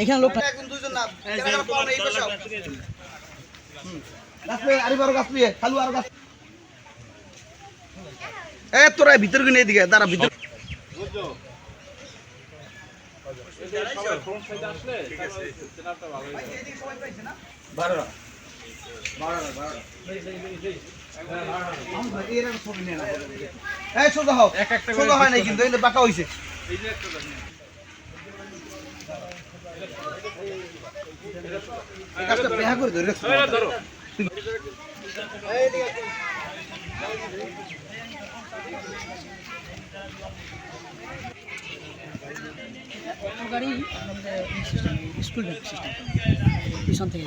এখানে লোক এখন দুইজন না এ তোরা ভিতর কিনে এদিকে দাঁড়া ভিতর। এই সোজা হোক সোজা হয় নাই কিন্তু এই বাঁকা রাখছো গাড়ি স্কুল সিস্টেম পিছন থেকে